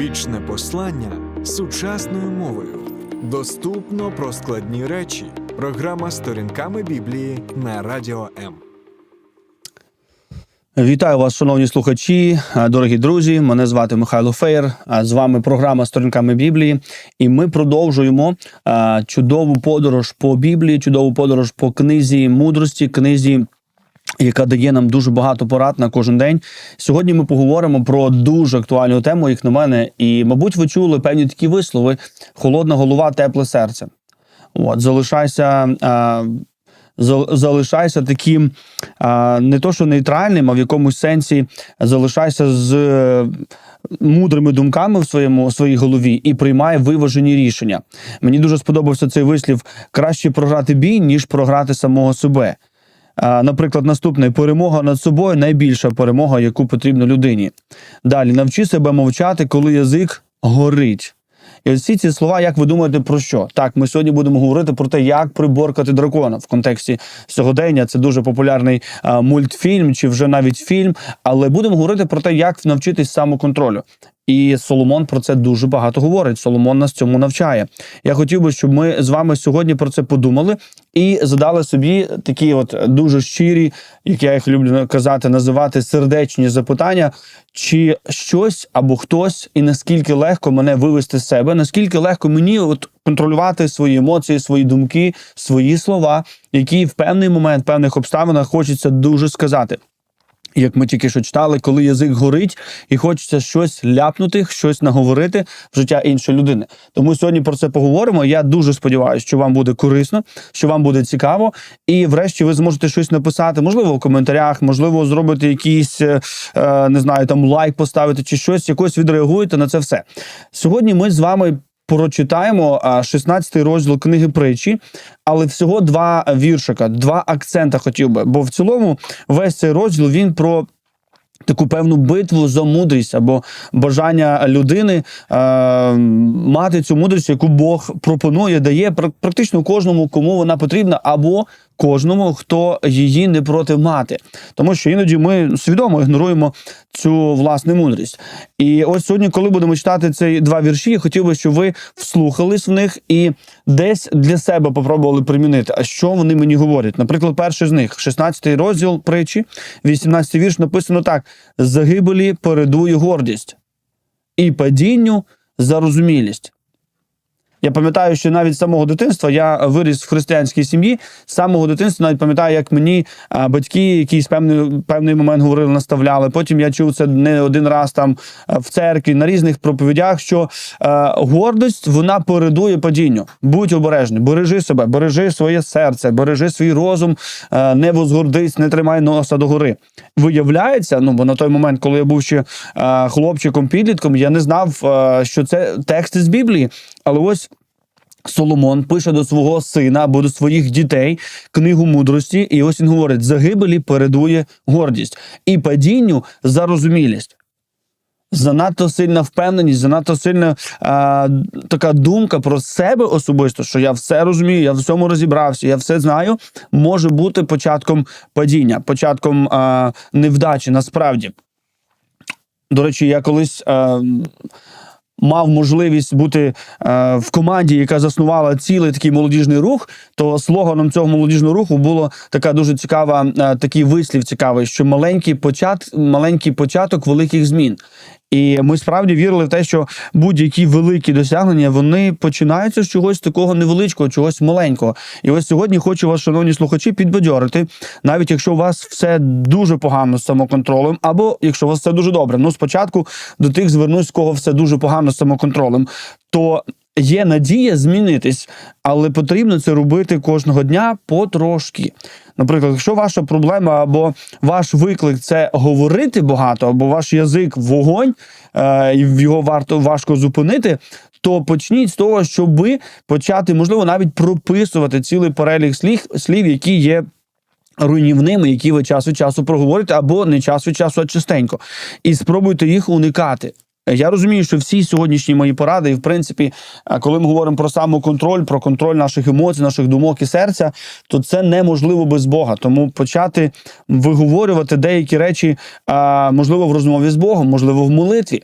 Вічне послання сучасною мовою. Доступно про складні речі. Програма сторінками Біблії на Радіо М. Вітаю вас, шановні слухачі, дорогі друзі. Мене звати Михайло Феєр. З вами програма Сторінками Біблії. І ми продовжуємо чудову подорож по Біблії, чудову подорож по книзі мудрості, книзі. Яка дає нам дуже багато порад на кожен день. Сьогодні ми поговоримо про дуже актуальну тему, як на мене, і, мабуть, ви чули певні такі вислови: холодна голова, тепле серце. От, залишайся а, залишайся таким не то, що нейтральним, а в якомусь сенсі залишайся з е, мудрими думками в своєму в своїй голові і приймай виважені рішення. Мені дуже сподобався цей вислів: краще програти бій, ніж програти самого себе. Наприклад, наступне перемога над собою найбільша перемога, яку потрібно людині. Далі навчи себе мовчати, коли язик горить. І всі ці слова, як ви думаєте, про що? Так, ми сьогодні будемо говорити про те, як приборкати дракона в контексті сьогодення. Це дуже популярний а, мультфільм чи вже навіть фільм. Але будемо говорити про те, як навчитись самоконтролю. І Соломон про це дуже багато говорить. Соломон нас цьому навчає. Я хотів би, щоб ми з вами сьогодні про це подумали і задали собі такі, от дуже щирі, як я їх люблю казати, називати сердечні запитання, чи щось або хтось, і наскільки легко мене вивести з себе, наскільки легко мені от контролювати свої емоції, свої думки, свої слова, які в певний момент, в певних обставинах хочеться дуже сказати. Як ми тільки що читали, коли язик горить і хочеться щось ляпнути, щось наговорити в життя іншої людини. Тому сьогодні про це поговоримо. Я дуже сподіваюся, що вам буде корисно, що вам буде цікаво, і врешті ви зможете щось написати, можливо, в коментарях, можливо, зробити якийсь е, е, не знаю, там лайк поставити чи щось, якось відреагуєте на це все. Сьогодні ми з вами. Прочитаємо 16 розділ книги притчі, але всього два віршика, два акцента хотів би. Бо в цілому весь цей розділ він про таку певну битву за мудрість або бажання людини е, мати цю мудрість, яку Бог пропонує, дає пр- практично кожному, кому вона потрібна, або кожному, хто її не проти мати. Тому що іноді ми свідомо ігноруємо цю власне мудрість. І ось сьогодні, коли будемо читати ці два вірші, я хотів би, щоб ви вслухались в них і десь для себе попробували примінити. А що вони мені говорять? Наприклад, перший з них, 16 розділ притчі, 18 вірш, написано так: загибелі передує гордість і падінню зарозумілість. Я пам'ятаю, що навіть з самого дитинства я виріс в християнській сім'ї. З самого дитинства навіть пам'ятаю, як мені батьки якийсь певний, певний момент говорили, наставляли. Потім я чув це не один раз там в церкві, на різних проповідях, що е, гордость вона передує падінню. Будь обережний, бережи себе, бережи своє серце, бережи свій розум, е, не возгордись, не тримай носа догори. Виявляється, ну бо на той момент, коли я був ще е, хлопчиком, підлітком, я не знав, е, що це тексти з Біблії. Але ось Соломон пише до свого сина або до своїх дітей книгу мудрості, і ось він говорить: загибелі передує гордість і падінню зарозумілість. Занадто сильна впевненість, занадто сильна а, така думка про себе особисто, що я все розумію, я в всьому розібрався, я все знаю, може бути початком падіння, початком а, невдачі насправді. До речі, я колись. А, Мав можливість бути е, в команді, яка заснувала цілий такий молодіжний рух. То слоганом цього молодіжного руху було така дуже цікава, е, такий вислів цікавий, що маленький почат, маленький початок великих змін. І ми справді вірили в те, що будь-які великі досягнення вони починаються з чогось такого невеличкого, чогось маленького. І ось сьогодні хочу вас, шановні слухачі, підбадьорити, навіть якщо у вас все дуже погано з самоконтролем, або якщо у вас все дуже добре. Ну, спочатку до тих звернусь, з кого все дуже погано з самоконтролем, то є надія змінитись, але потрібно це робити кожного дня потрошки. Наприклад, якщо ваша проблема або ваш виклик це говорити багато, або ваш язик вогонь, е, і його варто важко зупинити. То почніть з того, щоб почати, можливо, навіть прописувати цілий перелік слів, слів, які є руйнівними, які ви час від часу проговорите, або не час від часу, а частенько. І спробуйте їх уникати. Я розумію, що всі сьогоднішні мої поради, і в принципі, коли ми говоримо про самоконтроль, про контроль наших емоцій, наших думок і серця, то це неможливо без Бога. Тому почати виговорювати деякі речі, можливо, в розмові з Богом, можливо, в молитві.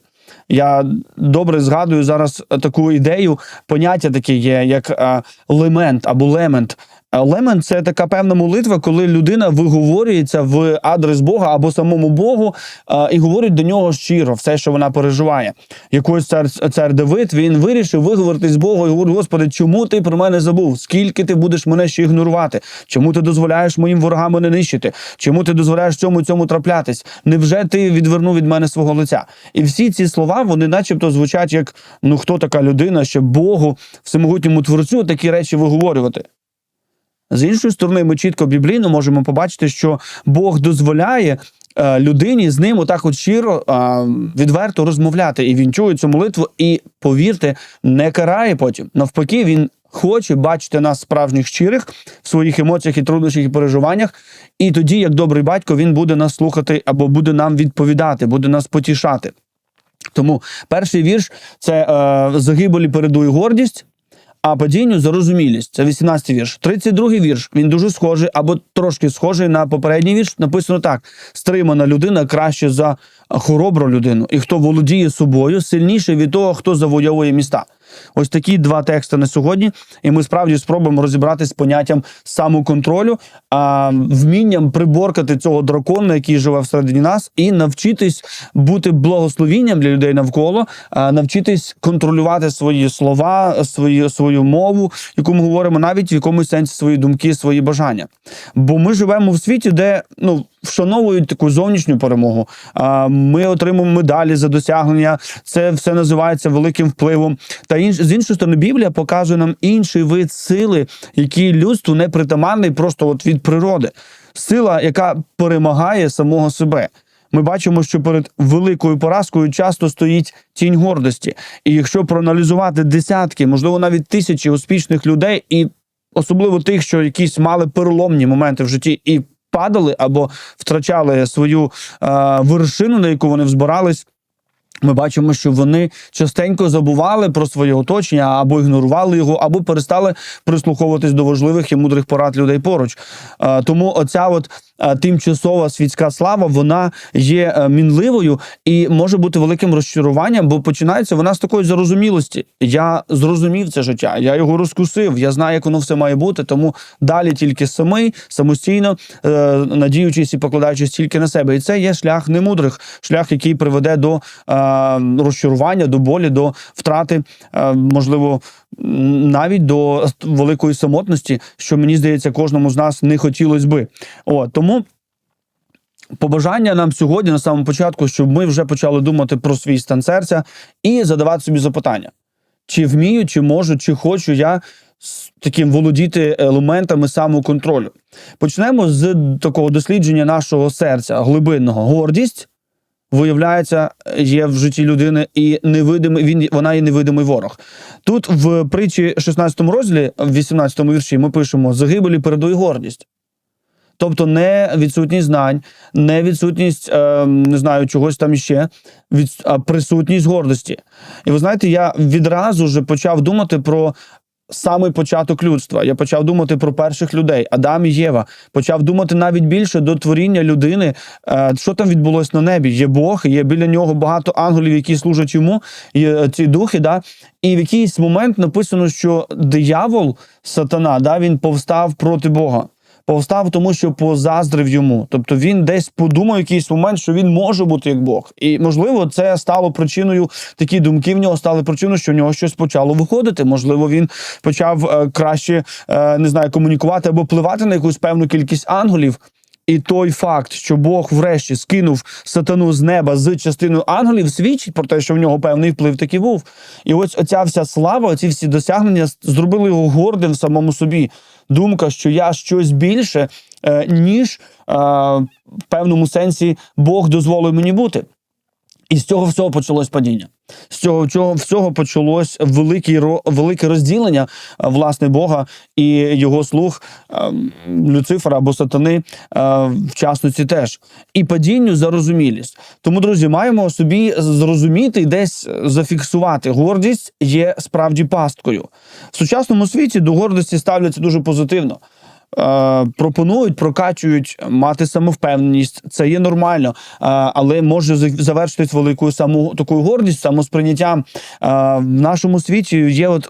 Я добре згадую зараз таку ідею, поняття таке є, як лемент або лемент. Лемент це така певна молитва, коли людина виговорюється в адрес Бога або самому Богу і говорить до нього щиро все, що вона переживає. Якось цар, цар Давид він вирішив виговоритись Богу і говорить: Господи, чому ти про мене забув? Скільки ти будеш мене ще ігнорувати? Чому ти дозволяєш моїм ворогам мене нищити? Чому ти дозволяєш цьому цьому траплятись? Невже ти відвернув від мене свого лиця? І всі ці слова, вони, начебто, звучать як ну хто така людина, щоб Богу, всемогутньому творцю, такі речі виговорювати. З іншої сторони, ми чітко біблійно можемо побачити, що Бог дозволяє е, людині з ним отак от щиро е, відверто розмовляти, і він чує цю молитву, і повірте, не карає потім. Навпаки, він хоче бачити нас справжніх щирих в своїх емоціях і труднощах і переживаннях. І тоді, як добрий батько, він буде нас слухати або буде нам відповідати, буде нас потішати. Тому перший вірш це е, загибелі передує гордість. А падінню зарозумілість. Це 18-й вірш. 32-й вірш. Він дуже схожий або трошки схожий на попередній вірш. Написано так: стримана людина краще за хоробру людину, і хто володіє собою, сильніше від того, хто завойовує міста. Ось такі два тексти на сьогодні, і ми справді спробуємо розібратися з поняттям самоконтролю, а, вмінням приборкати цього дракона, який живе всередині нас, і навчитись бути благословінням для людей навколо, навчитись контролювати свої слова, свої, свою мову, яку ми говоримо, навіть в якомусь сенсі свої думки, свої бажання. Бо ми живемо в світі, де ну вшановують таку зовнішню перемогу. Ми отримуємо медалі за досягнення. Це все називається великим впливом. Та інш з іншої сторони, Біблія показує нам інший вид сили, який людству не притаманний просто от від природи. Сила, яка перемагає самого себе. Ми бачимо, що перед великою поразкою часто стоїть тінь гордості. І якщо проаналізувати десятки, можливо, навіть тисячі успішних людей, і особливо тих, що якісь мали переломні моменти в житті і падали або втрачали свою е, вершину, на яку вони взбирались. Ми бачимо, що вони частенько забували про своє оточення або ігнорували його, або перестали прислуховуватись до важливих і мудрих порад людей поруч. Е, Тому оця от тимчасова світська слава вона є е, мінливою і може бути великим розчаруванням, бо починається вона з такої зарозумілості. Я зрозумів це життя, я його розкусив, я знаю, як воно все має бути. Тому далі тільки самий, самостійно, е, надіючись і покладаючись тільки на себе. І це є шлях немудрих, шлях, який приведе до е, розчарування, до болі, до втрати, е, можливо, навіть до великої самотності, що мені здається, кожному з нас не хотілося би. О, тому. Побажання нам сьогодні на самому початку, щоб ми вже почали думати про свій стан серця і задавати собі запитання: чи вмію, чи можу, чи хочу я таким володіти елементами самоконтролю. Почнемо з такого дослідження нашого серця, глибинного. Гордість виявляється, є в житті людини і невидимий, він вона є невидимий ворог. Тут в притчі 16 розділі, в 18 вірші, ми пишемо: загибелі передує гордість. Тобто не відсутність знань, не відсутність е, не знаю чогось там іще, а присутність гордості. І ви знаєте, я відразу ж почав думати про самий початок людства. Я почав думати про перших людей, Адам і Єва. Почав думати навіть більше до творіння людини, е, що там відбулося на небі. Є Бог, є біля нього багато ангелів, які служать йому, є ці духи. Да? І в якийсь момент написано, що диявол, сатана, да, він повстав проти Бога. Повстав, тому що позаздрив йому. Тобто він десь подумав якийсь момент, що він може бути як Бог. І можливо, це стало причиною, такі думки в нього стали причиною, що в нього щось почало виходити. Можливо, він почав е, краще е, не знаю, комунікувати або впливати на якусь певну кількість ангелів. І той факт, що Бог врешті скинув сатану з неба з частиною ангелів, свідчить про те, що в нього певний вплив таки був. І ось оця вся слава, оці всі досягнення зробили його гордим самому собі. Думка, що я щось більше, е, ніж е, в певному сенсі Бог дозволив мені бути. І з цього всього почалось падіння. З цього цього всього почалось великий, велике розділення е, власне Бога і його слуг е, Люцифера або сатани, е, в частності теж. І падінню зарозумілість. Тому, друзі, маємо собі зрозуміти і десь зафіксувати. Гордість є справді пасткою. В сучасному світі до гордості ставляться дуже позитивно. Е, пропонують, прокачують мати самовпевненість. Це є нормально, е, але може за- завершитись великою саму такою гордістю, самосприйняттям. Е, в нашому світі є от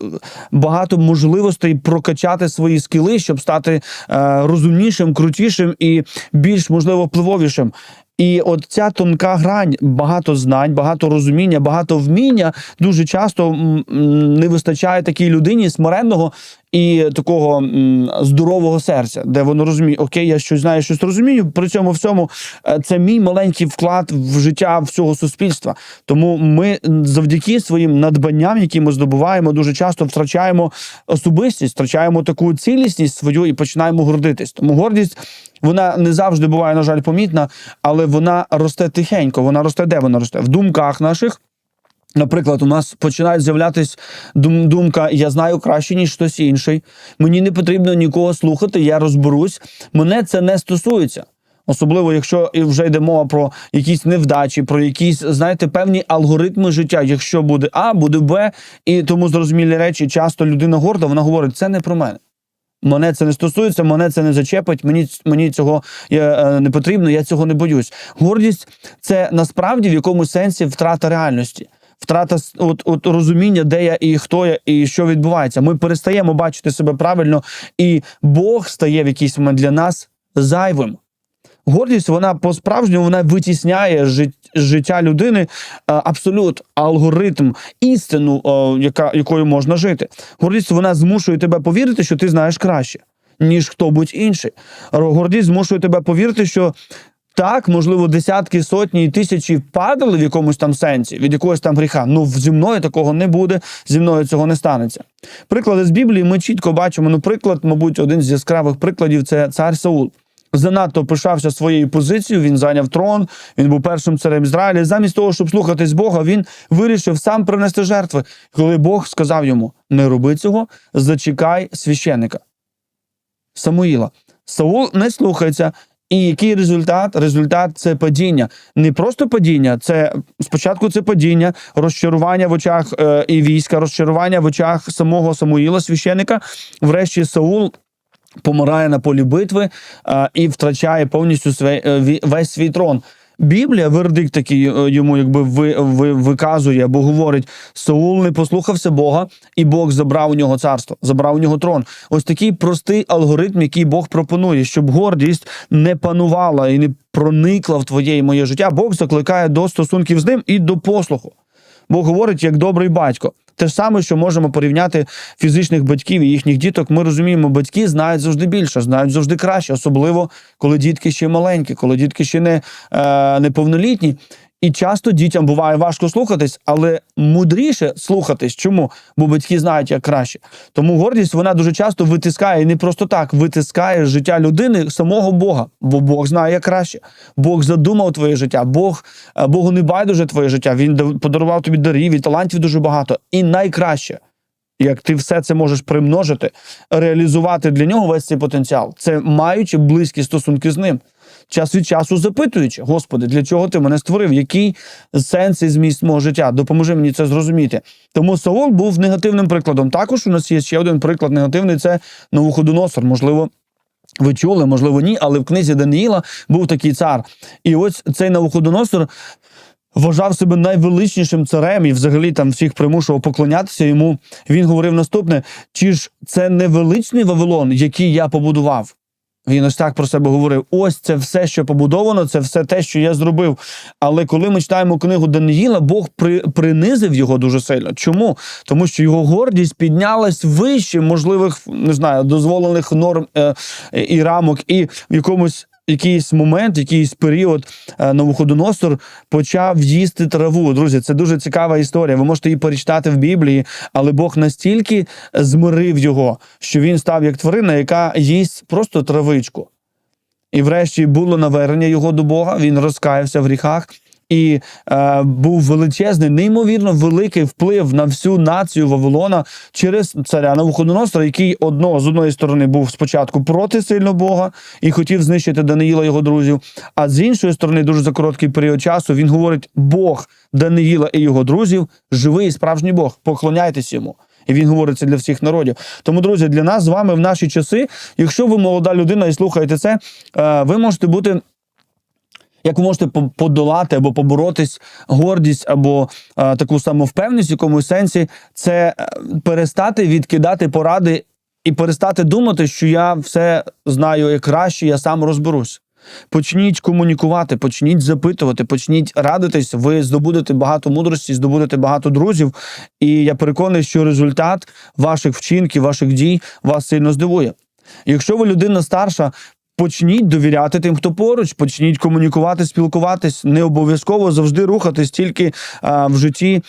багато можливостей прокачати свої скіли, щоб стати розумнішим, крутішим і більш можливо впливовішим. І от ця тонка грань, багато знань, багато розуміння, багато вміння дуже часто не вистачає такій людині смиренного і такого м, здорового серця, де воно розуміє, окей, я щось знаю, щось розумію. При цьому всьому е, це мій маленький вклад в життя всього суспільства. Тому ми завдяки своїм надбанням, які ми здобуваємо, дуже часто втрачаємо особистість, втрачаємо таку цілісність свою і починаємо гордитись. Тому гордість. Вона не завжди буває, на жаль, помітна, але вона росте тихенько. Вона росте де вона росте? В думках наших. Наприклад, у нас починає з'являтись дум- думка: я знаю краще, ніж хтось інший. Мені не потрібно нікого слухати, я розберусь. Мене це не стосується. Особливо, якщо вже йде мова про якісь невдачі, про якісь, знаєте, певні алгоритми життя. Якщо буде А, буде Б, і тому зрозумілі речі, часто людина горда, вона говорить, це не про мене. Мене це не стосується, мене це не зачепить, мені, мені цього е, е, не потрібно, я цього не боюсь. Гордість це насправді в якомусь сенсі втрата реальності. Втрата от, от розуміння, де я і хто я, і що відбувається. Ми перестаємо бачити себе правильно, і Бог стає в якийсь момент для нас зайвим. Гордість, вона по-справжньому вона витісняє жит- життя людини е, абсолют, алгоритм, істину, е, яка, якою можна жити. Гордість вона змушує тебе повірити, що ти знаєш краще, ніж хто-будь інший. Гордість змушує тебе повірити, що так, можливо, десятки, сотні і тисячі падали в якомусь там сенсі від якогось там гріха. Ну зі мною такого не буде, зі мною цього не станеться. Приклади з Біблії ми чітко бачимо. Ну, приклад, мабуть, один з яскравих прикладів це цар Саул. Занадто пишався своєю позицією. Він зайняв трон. Він був першим царем Ізраїля. Замість того, щоб слухатись Бога, він вирішив сам принести жертви. Коли Бог сказав йому: не роби цього, зачекай священика. Самуїла. Саул не слухається. І який результат? Результат це падіння. Не просто падіння, це спочатку це падіння, розчарування в очах е, і війська, розчарування в очах самого Самуїла, священика. Врешті Саул помирає на полі битви е, і втрачає повністю свій, е, весь свій трон. Біблія, вердикт такий е, йому якби ви, ви, виказує або говорить: Саул не послухався Бога, і Бог забрав у нього царство, забрав у нього трон. Ось такий простий алгоритм, який Бог пропонує, щоб гордість не панувала і не проникла в твоє і моє життя. Бог закликає до стосунків з ним і до послуху. Бог говорить як добрий батько. Те ж саме, що можемо порівняти фізичних батьків і їхніх діток. Ми розуміємо, батьки знають завжди більше, знають завжди краще, особливо коли дітки ще маленькі, коли дітки ще не е, неповнолітні. І часто дітям буває важко слухатись, але мудріше слухатись. Чому? Бо батьки знають як краще. Тому гордість вона дуже часто витискає і не просто так витискає життя людини самого Бога, бо Бог знає як краще. Бог задумав твоє життя. Бог е, Богу не байдуже твоє життя. Він подарував тобі дарів і талантів дуже багато. І найкраще, як ти все це можеш примножити, реалізувати для нього весь цей потенціал. Це маючи близькі стосунки з ним. Час від часу запитуючи, Господи, для чого ти мене створив? Який сенс і зміст мого життя? Допоможи мені це зрозуміти. Тому Саул був негативним прикладом. Також у нас є ще один приклад негативний це Навуходоносор. Можливо, ви чули, можливо, ні, але в книзі Даниїла був такий цар. І ось цей Навуходоносор вважав себе найвеличнішим царем і взагалі там всіх примушував поклонятися йому. Він говорив наступне: чи ж це не величний Вавилон, який я побудував? Він ось так про себе говорив: ось це все, що побудовано, це все те, що я зробив. Але коли ми читаємо книгу Даниїла, Бог при, принизив його дуже сильно. Чому? Тому що його гордість піднялась вище можливих, не знаю, дозволених норм е, і рамок, і в якомусь. Якийсь момент, якийсь період новоходоносор почав їсти траву. Друзі, це дуже цікава історія. Ви можете її перечитати в Біблії, але Бог настільки змирив його, що він став як тварина, яка їсть просто травичку. І врешті було навернення його до Бога, він розкаявся в гріхах. І е, був величезний, неймовірно великий вплив на всю націю Вавилона через царя Навуходоносора, який одного з одної сторони був спочатку проти сильно Бога і хотів знищити Даниїла його друзів. А з іншої сторони, дуже за короткий період часу він говорить: Бог Даниїла і його друзів живий і справжній Бог. Поклоняйтесь йому. І він говорить це для всіх народів. Тому, друзі, для нас з вами в наші часи, якщо ви молода людина і слухаєте це, е, ви можете бути. Як ви можете по- подолати або поборотись гордість або е, таку самовпевненість в якомусь сенсі, це е, перестати відкидати поради і перестати думати, що я все знаю як краще, я сам розберусь. Почніть комунікувати, почніть запитувати, почніть радитись. Ви здобудете багато мудрості, здобудете багато друзів. І я переконаний, що результат ваших вчинків, ваших дій вас сильно здивує. Якщо ви людина старша, почніть довіряти тим, хто поруч, почніть комунікувати, спілкуватись. Не обов'язково завжди рухатись тільки а, в житті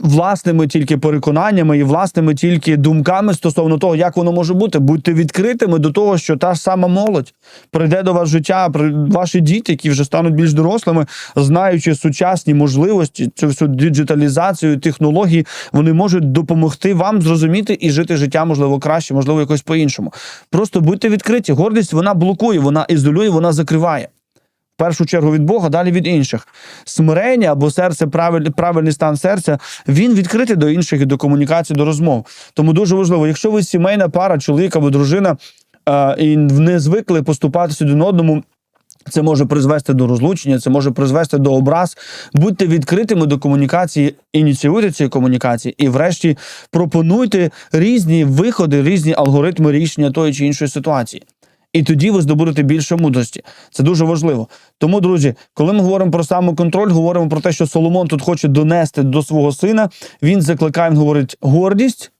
власними тільки переконаннями і власними тільки думками стосовно того, як воно може бути. Будьте відкритими до того, що та ж сама молодь прийде до вас життя, ваші діти, які вже стануть більш дорослими, знаючи сучасні можливості, цю всю діджиталізацію, технології, вони можуть допомогти вам зрозуміти і жити життя, можливо, краще, можливо, якось по-іншому. Просто будьте відкриті. Гордість вона блокує, вона ізолює, вона закриває. Першу чергу від Бога, далі від інших. Смирення або серце, правиль, правильний стан серця, він відкритий до інших і до комунікації, до розмов. Тому дуже важливо, якщо ви сімейна пара, чоловік або дружина, е, і не звикли поступатися один одному. Це може призвести до розлучення, це може призвести до образ. Будьте відкритими до комунікації, ініціюйте ці комунікації і, врешті, пропонуйте різні виходи, різні алгоритми рішення тої чи іншої ситуації. І тоді ви здобудете більше мудрості. Це дуже важливо. Тому, друзі, коли ми говоримо про самоконтроль, говоримо про те, що Соломон тут хоче донести до свого сина. Він закликає, він говорить, гордість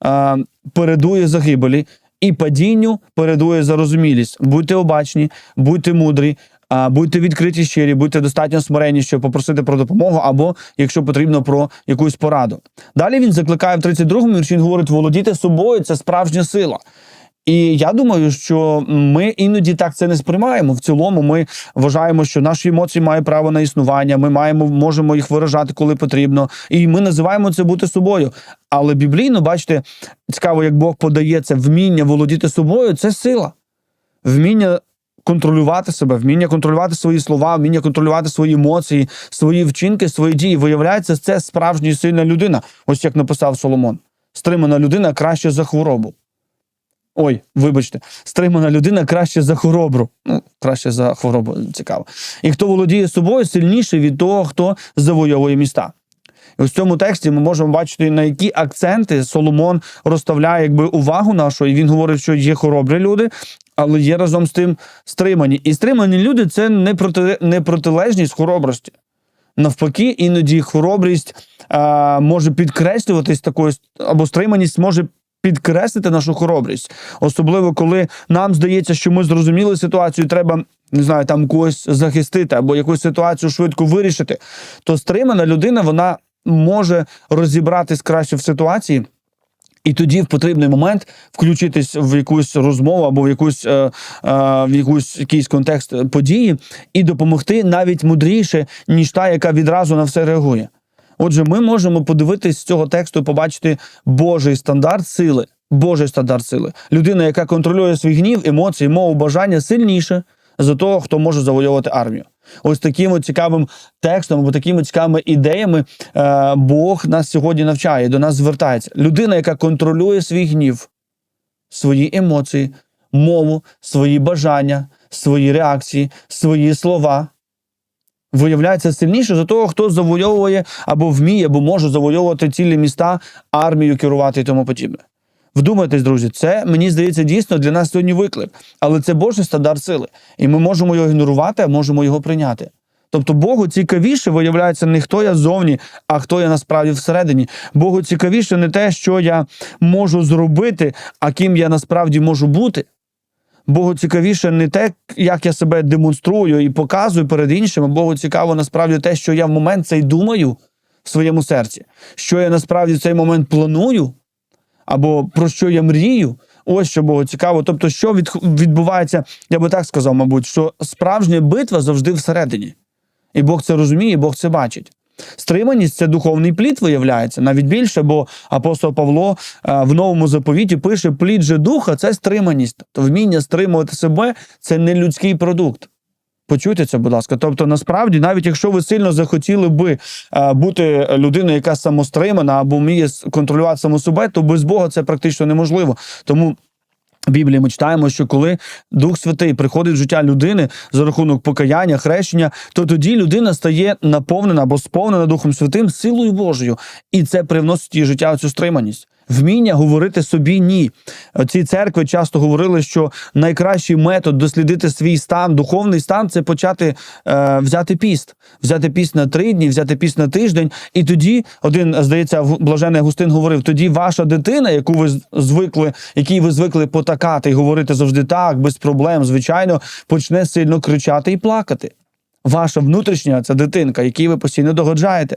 а, передує загибелі, і падінню передує зарозумілість. Будьте обачні, будьте мудрі. а, Будьте відкриті щирі, будьте достатньо смиренні, щоб попросити про допомогу, або, якщо потрібно, про якусь пораду. Далі він закликає в 32-му вірші, він говорить: володіти собою це справжня сила. І я думаю, що ми іноді так це не сприймаємо. В цілому, ми вважаємо, що наші емоції мають право на існування. Ми маємо можемо їх виражати, коли потрібно, і ми називаємо це бути собою. Але біблійно, бачите, цікаво, як Бог подає це вміння володіти собою. Це сила, вміння. Контролювати себе, вміння контролювати свої слова, вміння контролювати свої емоції, свої вчинки, свої дії. Виявляється, це справжня сильна людина. Ось як написав Соломон. Стримана людина краще за хворобу. Ой, вибачте, стримана людина краще за хоробру. Ну, краще за хворобу, цікаво. І хто володіє собою, сильніше від того, хто завойовує міста. І в цьому тексті ми можемо бачити, на які акценти Соломон розставляє якби увагу нашу, і він говорить, що є хоробрі люди, але є разом з тим стримані. І стримані люди це не, проти, не протилежність хоробрості. Навпаки, іноді хоробрість а, може підкреслюватись такою, або стриманість може підкреслити нашу хоробрість. Особливо, коли нам здається, що ми зрозуміли ситуацію, треба. Не знаю, там когось захистити або якусь ситуацію швидко вирішити, то стримана людина вона може розібратись краще в ситуації, і тоді в потрібний момент включитись в якусь розмову або в якусь е, е, в якусь якийсь контекст події і допомогти навіть мудріше, ніж та, яка відразу на все реагує. Отже, ми можемо подивитись з цього тексту, і побачити Божий стандарт сили. Божий стандарт сили. Людина, яка контролює свій гнів, емоції, мову, бажання сильніше за того, хто може завоювати армію. Ось таким цікавим текстом або такими цікавими ідеями е, Бог нас сьогодні навчає, до нас звертається. Людина, яка контролює свій гнів, свої емоції, мову, свої бажання, свої реакції, свої слова. Виявляється сильніше за того, хто завойовує або вміє, або може завойовувати цілі міста, армію керувати і тому подібне. Вдумайтесь, друзі, це мені здається дійсно для нас сьогодні виклик, але це Божий стандарт сили, і ми можемо його ігнорувати, а можемо його прийняти. Тобто Богу цікавіше виявляється не хто я зовні, а хто я насправді всередині. Богу цікавіше не те, що я можу зробити, а ким я насправді можу бути. Богу цікавіше не те, як я себе демонструю і показую перед іншими. Богу цікаво насправді те, що я в момент цей думаю в своєму серці, що я насправді в цей момент планую, або про що я мрію. Ось що Богу цікаво. Тобто, що відбувається, я би так сказав, мабуть, що справжня битва завжди всередині. І Бог це розуміє, і Бог це бачить. Стриманість це духовний плід, виявляється, навіть більше, бо апостол Павло е, в новому заповіті пише: плід же духа це стриманість. Тобто вміння стримувати себе це не людський продукт. Почуйте це, будь ласка. Тобто, насправді, навіть якщо ви сильно захотіли би е, бути людиною, яка самостримана або вміє контролювати саму себе, то без Бога це практично неможливо. Тому. Біблії ми читаємо, що коли Дух Святий приходить в життя людини за рахунок покаяння, хрещення, то тоді людина стає наповнена або сповнена Духом Святим силою Божою, і це привносить її життя цю стриманість. Вміння говорити собі ні. Ці церкви часто говорили, що найкращий метод дослідити свій стан, духовний стан це почати е, взяти піст, взяти піст на три дні, взяти піст на тиждень. І тоді один, здається, блажений Агустин говорив: тоді ваша дитина, яку ви звикли, якій ви звикли потакати і говорити завжди так, без проблем, звичайно, почне сильно кричати і плакати. Ваша внутрішня це дитинка, якій ви постійно догоджаєте.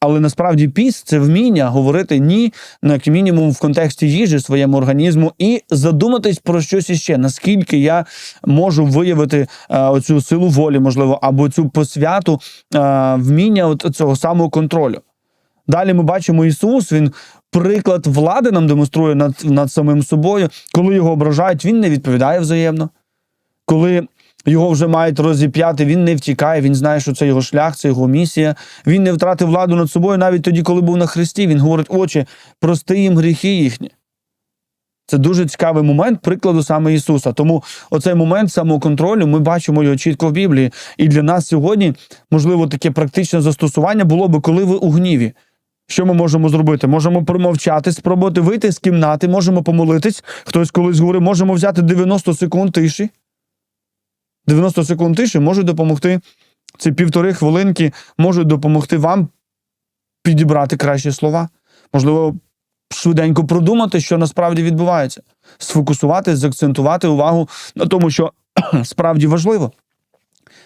Але насправді піст це вміння говорити ні, ну, як мінімум в контексті їжі своєму організму, і задуматись про щось іще, наскільки я можу виявити е, оцю силу волі, можливо, або цю посвяту е, вміння от цього самого контролю. Далі ми бачимо Ісус, він приклад влади нам демонструє над, над самим собою. Коли його ображають, він не відповідає взаємно. Коли його вже мають розіп'яти, він не втікає, він знає, що це його шлях, це його місія. Він не втратив владу над собою навіть тоді, коли був на хресті. Він говорить, очі, прости їм гріхи їхні. Це дуже цікавий момент прикладу саме Ісуса. Тому оцей момент самоконтролю ми бачимо його чітко в Біблії. І для нас сьогодні, можливо, таке практичне застосування було би, коли ви у гніві. Що ми можемо зробити? Можемо промовчати, спробувати вийти з кімнати, можемо помолитись. Хтось колись говорив, можемо взяти 90 секунд тиші. 90 секунд тиші можуть допомогти. Ці півтори хвилинки можуть допомогти вам підібрати кращі слова. Можливо, швиденько продумати, що насправді відбувається. Сфокусуватись, заакцентувати увагу на тому, що справді важливо.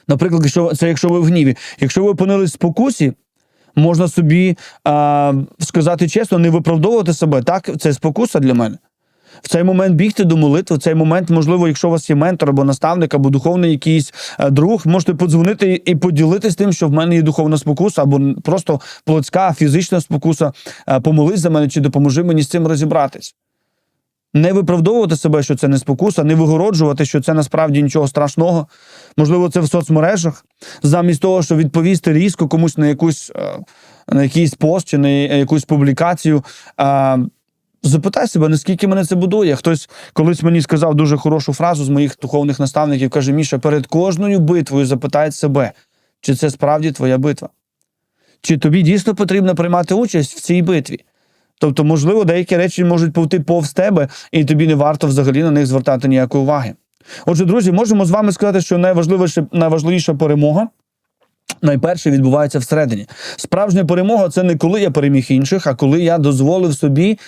Наприклад, якщо це якщо ви в гніві. Якщо ви опинились в спокусі, можна собі а, сказати чесно, не виправдовувати себе. Так, це спокуса для мене. В цей момент бігти до молитви, в цей момент, можливо, якщо у вас є ментор або наставник, або духовний якийсь е, друг, можете подзвонити і поділитися тим, що в мене є духовна спокуса, або просто плотська, фізична спокуса. Е, Помолись за мене чи допоможи мені з цим розібратись. Не виправдовувати себе, що це не спокуса, не вигороджувати, що це насправді нічого страшного. Можливо, це в соцмережах, замість того, щоб відповісти різко комусь на якусь е, на якийсь пост чи на якусь публікацію. Запитай себе, наскільки мене це будує. Хтось колись мені сказав дуже хорошу фразу з моїх духовних наставників. каже: Міша, перед кожною битвою запитай себе, чи це справді твоя битва, чи тобі дійсно потрібно приймати участь в цій битві. Тобто, можливо, деякі речі можуть повти повз тебе, і тобі не варто взагалі на них звертати ніякої уваги. Отже, друзі, можемо з вами сказати, що найважливіше, найважливіша перемога найперше відбувається всередині. Справжня перемога це не коли я переміг інших, а коли я дозволив собі,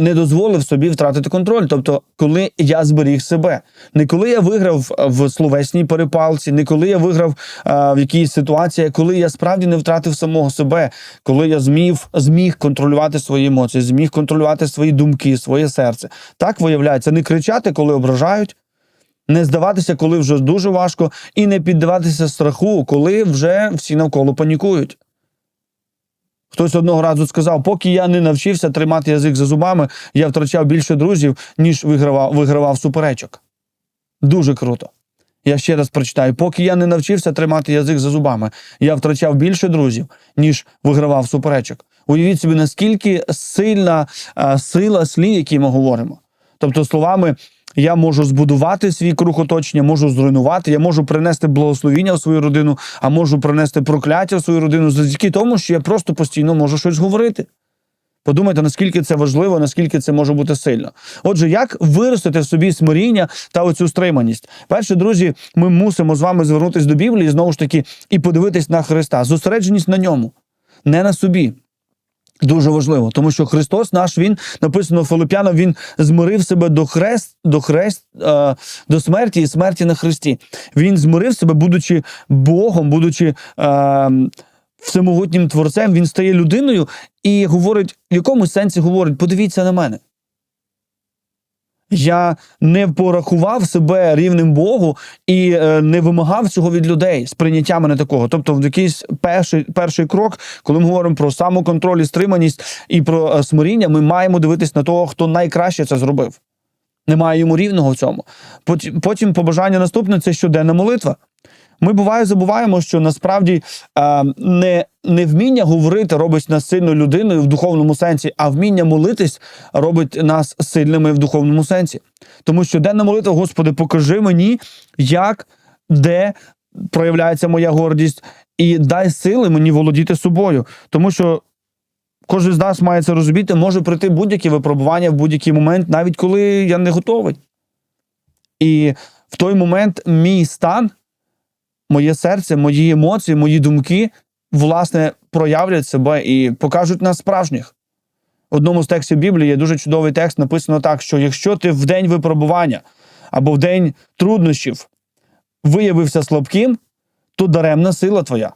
не дозволив собі втратити контроль. Тобто, коли я зберіг себе, не коли я виграв в словесній перепалці, не коли я виграв а, в якійсь ситуації, а коли я справді не втратив самого себе, коли я зміг, зміг контролювати свої емоції, зміг контролювати свої думки, своє серце. Так виявляється, не кричати, коли ображають. Не здаватися, коли вже дуже важко, і не піддаватися страху, коли вже всі навколо панікують. Хтось одного разу сказав: поки я не навчився тримати язик за зубами, я втрачав більше друзів, ніж вигравав, вигравав суперечок. Дуже круто. Я ще раз прочитаю: поки я не навчився тримати язик за зубами, я втрачав більше друзів, ніж вигравав суперечок. Уявіть собі, наскільки сильна а, сила слів, які ми говоримо. Тобто, словами, я можу збудувати свій круг оточення, можу зруйнувати, я можу принести благословіння в свою родину, а можу принести прокляття в свою родину завдяки тому, що я просто постійно можу щось говорити. Подумайте, наскільки це важливо, наскільки це може бути сильно. Отже, як виростити в собі смиріння та оцю стриманість? Перше, друзі, ми мусимо з вами звернутися до Біблії знову ж таки і подивитись на Христа. Зосередженість на ньому, не на собі. Дуже важливо, тому що Христос наш Він написано Филип'янам, Він змирив себе до хрест, до хрест, е, до смерті і смерті на хресті. Він змирив себе, будучи Богом, будучи е, всемогутнім творцем, він стає людиною і говорить, в якомусь сенсі говорить: подивіться на мене. Я не порахував себе рівним Богу і е, не вимагав цього від людей сприйняття мене такого. Тобто, в якийсь перший, перший крок, коли ми говоримо про самоконтроль і стриманість і про е, смиріння, ми маємо дивитись на того, хто найкраще це зробив. Немає йому рівного в цьому. Потім, побажання наступне це щоденна молитва. Ми буває забуваємо, що насправді е, не, вміння говорити робить нас сильною людиною в духовному сенсі, а вміння молитись робить нас сильними в духовному сенсі. Тому що денна молитва, Господи, покажи мені, як, де проявляється моя гордість, і дай сили мені володіти собою. Тому що кожен з нас має це розуміти, може прийти будь-які випробування в будь-який момент, навіть коли я не готовий. І в той момент мій стан, моє серце, мої емоції, мої думки, власне, проявлять себе і покажуть нас справжніх. В одному з текстів Біблії є дуже чудовий текст, написано так, що якщо ти в день випробування або в день труднощів виявився слабким, то даремна сила твоя.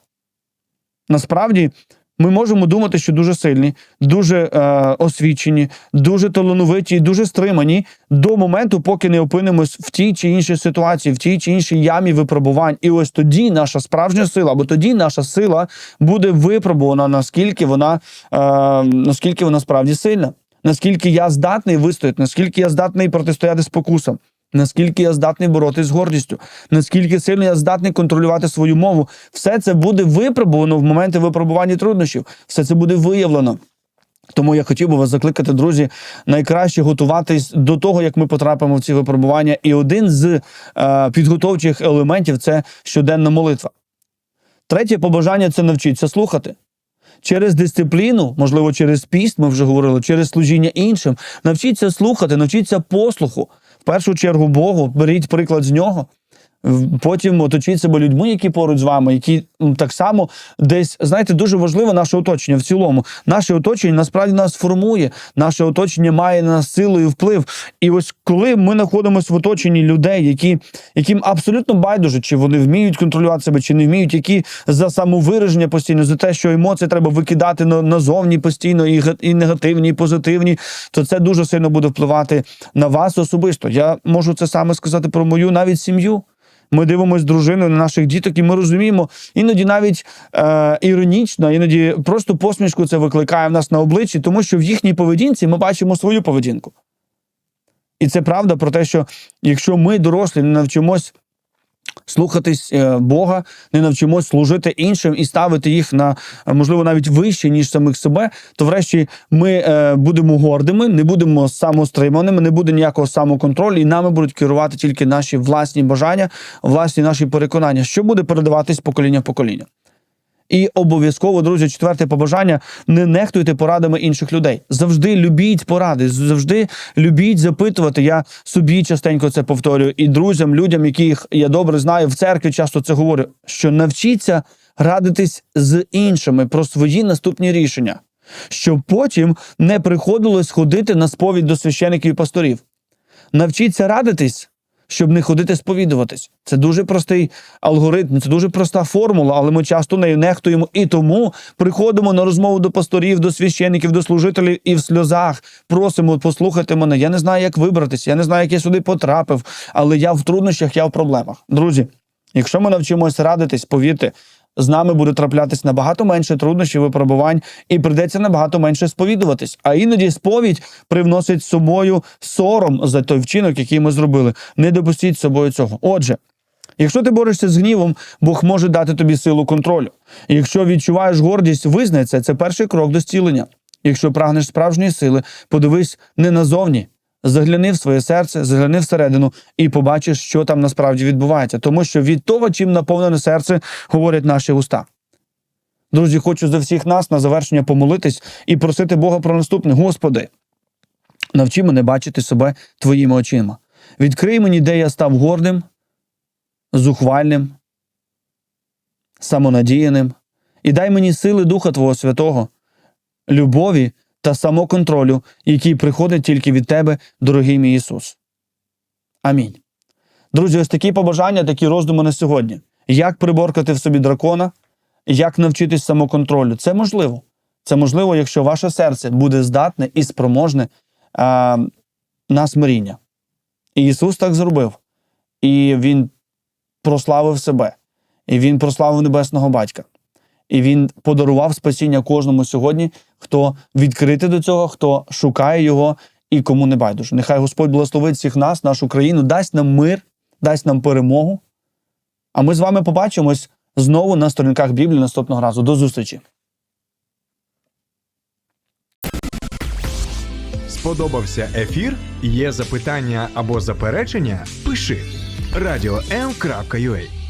Насправді, ми можемо думати, що дуже сильні, дуже е, освічені, дуже талановиті дуже стримані до моменту, поки не опинимось в тій чи іншій ситуації, в тій чи іншій ямі випробувань. І ось тоді наша справжня сила, або тоді наша сила буде випробувана, наскільки вона, е, наскільки вона справді сильна, наскільки я здатний вистояти, наскільки я здатний протистояти спокусам. Наскільки я здатний боротися з гордістю, наскільки сильно я здатний контролювати свою мову, все це буде випробувано в моменти випробування труднощів, все це буде виявлено. Тому я хотів би вас закликати, друзі, найкраще готуватись до того, як ми потрапимо в ці випробування. І один з е, підготовчих елементів це щоденна молитва. Третє побажання це навчитися слухати. Через дисципліну, можливо, через піст, ми вже говорили, через служіння іншим. Навчіться слухати, навчіться послуху. В першу чергу Богу, беріть приклад з нього. Потім оточіть себе людьми, які поруч з вами, які так само десь, знаєте, дуже важливо наше оточення в цілому. Наше оточення насправді нас формує, наше оточення має на нас силу і вплив. І ось коли ми знаходимося в оточенні людей, які, яким абсолютно байдуже, чи вони вміють контролювати себе, чи не вміють, які за самовираження постійно, за те, що емоції треба викидати на, назовні постійно, і, і негативні, і позитивні, то це дуже сильно буде впливати на вас особисто. Я можу це саме сказати про мою навіть сім'ю. Ми дивимося дружиною на наших діток, і ми розуміємо, іноді навіть е, іронічно, іноді просто посмішку це викликає в нас на обличчі, тому що в їхній поведінці ми бачимо свою поведінку. І це правда про те, що якщо ми, дорослі, не навчимось слухатись е, Бога, не навчимось служити іншим і ставити їх на е, можливо навіть вище, ніж самих себе, то врешті ми е, будемо гордими, не будемо самостриманими, не буде ніякого самоконтролю, і нами будуть керувати тільки наші власні бажання, власні наші переконання, що буде передаватись покоління в покоління. І обов'язково, друзі, четверте побажання: не нехтуйте порадами інших людей. Завжди любіть поради, завжди любіть запитувати. Я собі частенько це повторюю, і друзям, людям, яких я добре знаю, в церкві часто це говорю, що навчіться радитись з іншими про свої наступні рішення, щоб потім не приходилось ходити на сповідь до священиків і пасторів. Навчіться радитись щоб не ходити сповідуватись. Це дуже простий алгоритм, це дуже проста формула, але ми часто нею нехтуємо і тому приходимо на розмову до пасторів, до священиків, до служителів і в сльозах просимо послухати мене. Я не знаю, як вибратися, я не знаю, як я сюди потрапив, але я в труднощах, я в проблемах. Друзі, якщо ми навчимося радитись, повірте. З нами буде траплятись набагато менше труднощів випробувань, і прийдеться набагато менше сповідуватись. А іноді сповідь привносить з собою сором за той вчинок, який ми зробили. Не допустіть з собою цього. Отже, якщо ти борешся з гнівом, Бог може дати тобі силу контролю. Якщо відчуваєш гордість, визнай це. Це перший крок до зцілення. Якщо прагнеш справжньої сили, подивись не назовні. Загляни в своє серце, загляни всередину і побачиш, що там насправді відбувається. Тому що від того, чим наповнене серце, говорять наші уста. Друзі, хочу за всіх нас на завершення помолитись і просити Бога про наступне. Господи, навчи мене бачити себе твоїми очима. Відкрий мені, де я став гордим, зухвальним, самонадіяним, і дай мені сили Духа Твого Святого, любові та самоконтролю, який приходить тільки від Тебе, дорогий мій Ісус. Амінь. Друзі, ось такі побажання, такі роздуми на сьогодні. Як приборкати в собі дракона, як навчитись самоконтролю? Це можливо. Це можливо, якщо ваше серце буде здатне і спроможне а, на смиріння. І Ісус так зробив. І Він прославив себе, і Він прославив небесного батька і він подарував спасіння кожному сьогодні, хто відкритий до цього, хто шукає його і кому не байдуже. Нехай Господь благословить всіх нас, нашу країну, дасть нам мир, дасть нам перемогу. А ми з вами побачимось знову на сторінках Біблії наступного разу. До зустрічі! Сподобався ефір? Є запитання або заперечення? Пиши радіом.ua